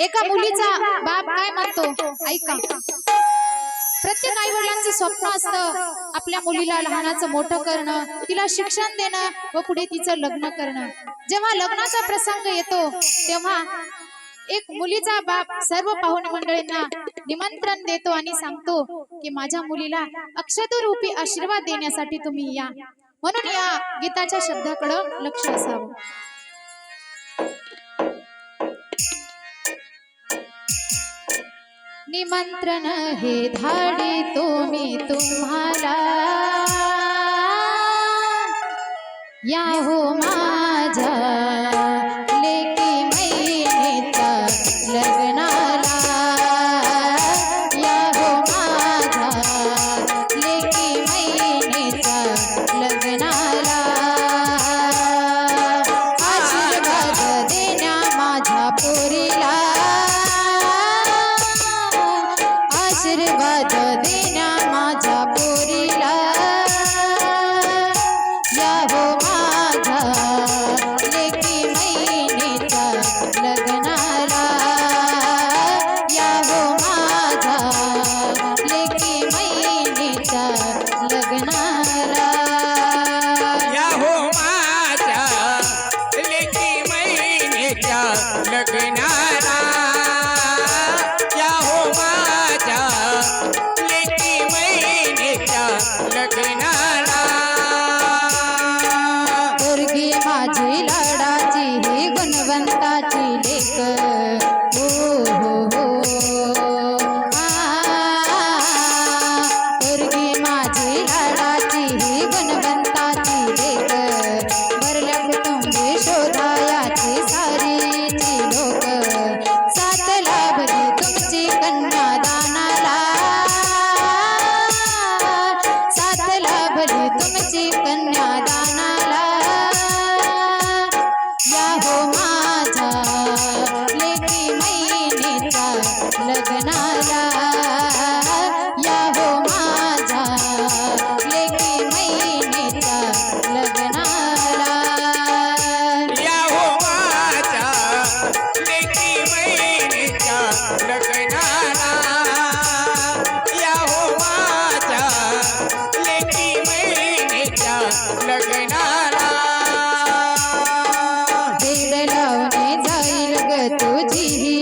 एका मुलीचा बाप काय म्हणतो ऐका. प्रत्येक आई वडिलांचं स्वप्न असतं. आपल्या मुलीला लहानाचं मोठं करणं तिला शिक्षण देणं व पुढे तिचं लग्न करणं. जेव्हा लग्नाचा प्रसंग येतो तेव्हा एक मुलीचा बाप सर्व पाहुणे मंडळींना निमंत्रण देतो आणि सांगतो की माझ्या मुलीला अक्षतरूपी आशीर्वाद देण्यासाठी तुम्ही या. म्हणून या गीताच्या शब्दाकडं लक्ष असावं. निमंत्रण हे धाडे तो मी तुम्हाला. या हो मा आशीर्वाद देण्या माझ्या लग्नाला दीड लावणे जाईल ग तुझी